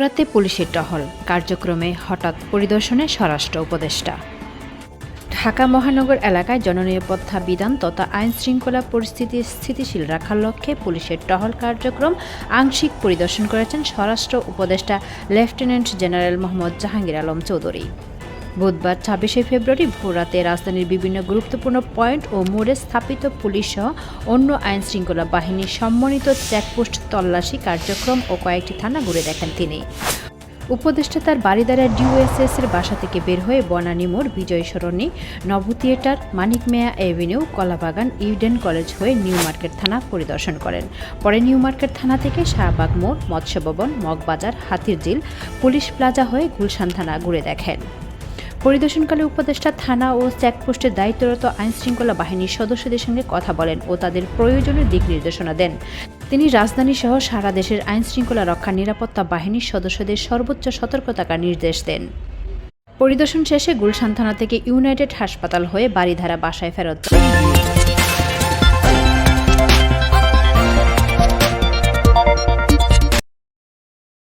রাতে পুলিশের টহল। কার্যক্রমে হঠাৎ পরিদর্শনে স্বরাষ্ট্র উপদেষ্টা। ঢাকা মহানগর এলাকায় জননিরাপত্তা বিধান তথা আইন শৃঙ্খলা পরিস্থিতি স্থিতিশীল রাখার লক্ষ্যে পুলিশের টহল কার্যক্রম আংশিক পরিদর্শন করেছেন স্বরাষ্ট্র উপদেষ্টা লেফটেন্যান্ট জেনারেল মোহাম্মদ জাহাঙ্গীর আলম চৌধুরী। বুধবার ছাব্বিশে ফেব্রুয়ারি ভোররাতে রাজধানীর বিভিন্ন গুরুত্বপূর্ণ পয়েন্ট ও মোড়ে স্থাপিত পুলিশ সহ অন্য আইন শৃঙ্খলা বাহিনীর সম্মানিত চেকপোস্ট তল্লাশি কার্যক্রম ও কয়েকটি থানা ঘুরে দেখেন তিনি। উপদেষ্টা তার বারিদারা ডিউএসএস এর বাসা থেকে বের হয়ে বনানী মোড় বিজয় সরণি, নব থিয়েটার, মানিক মেয়া এভিনিউ, কলাবাগান, ইউডেন কলেজ হয়ে নিউ মার্কেট থানা পরিদর্শন করেন। পরে নিউ মার্কেট থানা থেকে শাহবাগ মোড় মৎস্য ভবন মগবাজার, হাতিরঝিল, পুলিশ প্লাজা হয়ে গুলশান থানা ঘুরে দেখেন। পরিদর্শনকালে উপদেষ্টা থানা ও চেকপোস্টের দায়িত্বরত আইনশৃঙ্খলা বাহিনীর সদস্যদের সঙ্গে কথা বলেন ও তাদের প্রয়োজনের দিক নির্দেশনা দেন তিনি রাজধানী সহ সারা দেশের আইনশৃঙ্খলা রক্ষা নিরাপত্তা বাহিনীর সদস্যদের সর্বোচ্চ সতর্কতাকার নির্দেশ দেন পরিদর্শন শেষে গুলশান থানা থেকে ইউনাইটেড হাসপাতাল হয়ে বাড়িধারা বাসায় ফেরত।